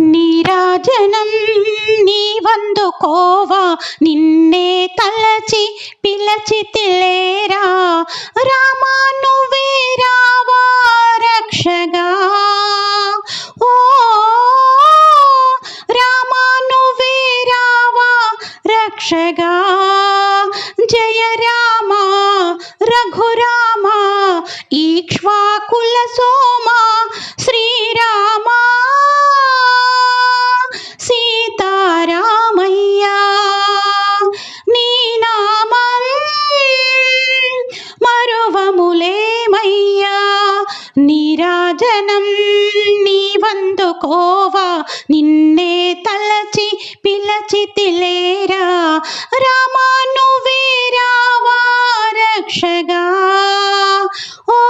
నీరాజనం నీవందుకోవా నిన్నే తలచి పిలచి తిలేరా. రామా నువ్వే రావా రక్షగా. నీరాజనం నీవందుకోవా నిన్నే తలచి పిలచితిలేరా రామా నువ్వే రావా రక్షగా ఓ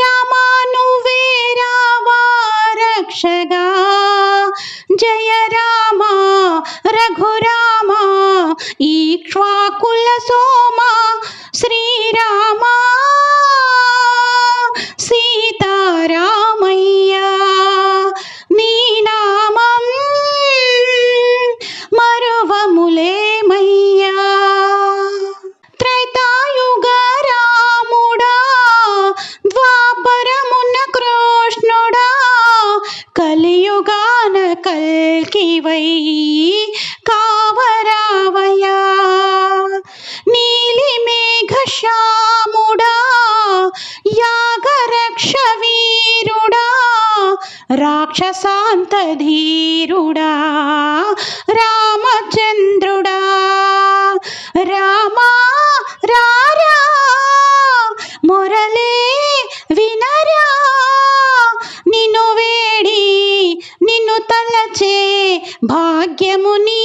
రామా నువ్వే రావా రక్షగా జయ రామ సీతారామయ్యా రాక్షసాంత ధీరుడా రామచంద్రుడా రామా రారా మొరలే వినరా నిన్ను వేడి నిన్ను తలచే భాగ్యముని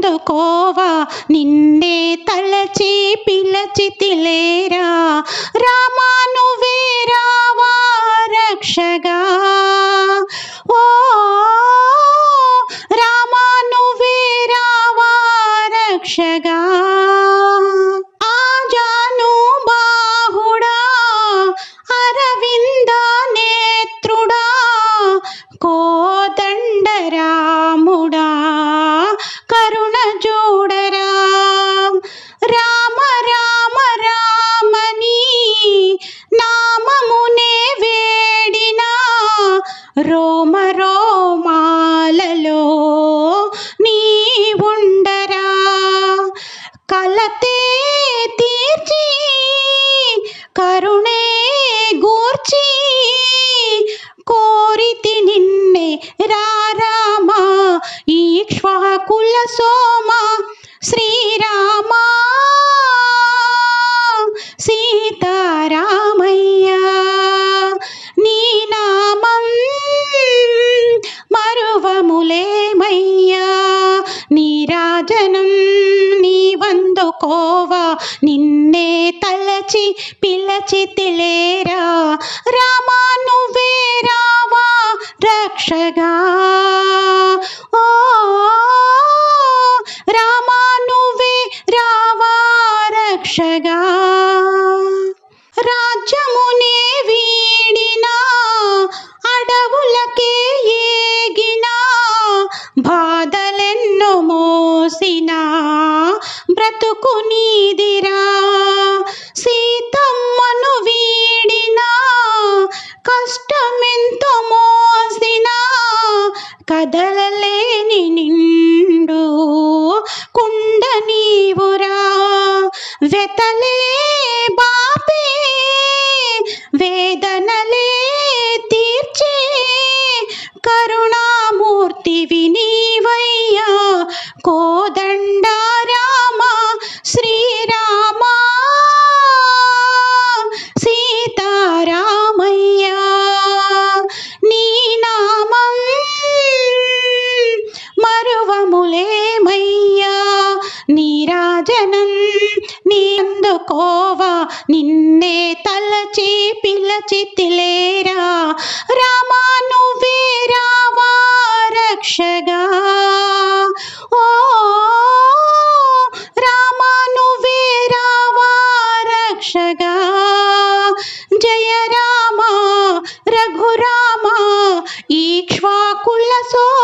నీవందుకోవా నిన్నే తలచి పిలచితిలేరా రామా నువ్వే రావా రక్షగా. ఓ రామా నువ్వే రావా రక్షగా. సోమ శ్రీరామ. సీతారామయ్య నీ నామం మరువములేమయ్యా. నీరాజనం నీవందుకోవా నిన్నే తలచి పిలచి తిలేరా. రామా నువ్వే రావా రక్షగా. ఓ అడవులకే ఏగినా బాధలెన్నో మోసిన బ్రతుకు నీదిరా. సీతమ్మను వీడినా కష్టమెంతో మోసిన కదలలేని నిండు కుండ నీవురా. వెతలే దర్శనం నీందుకోవా నిన్నే తలచి పిలచి తిలేరా. రామా నువ్వే రావా రక్షగా. ఓ రామా నువ్వే రావా రక్షగా. జయ రామ రఘురామ ఈక్ష్వాకుల సో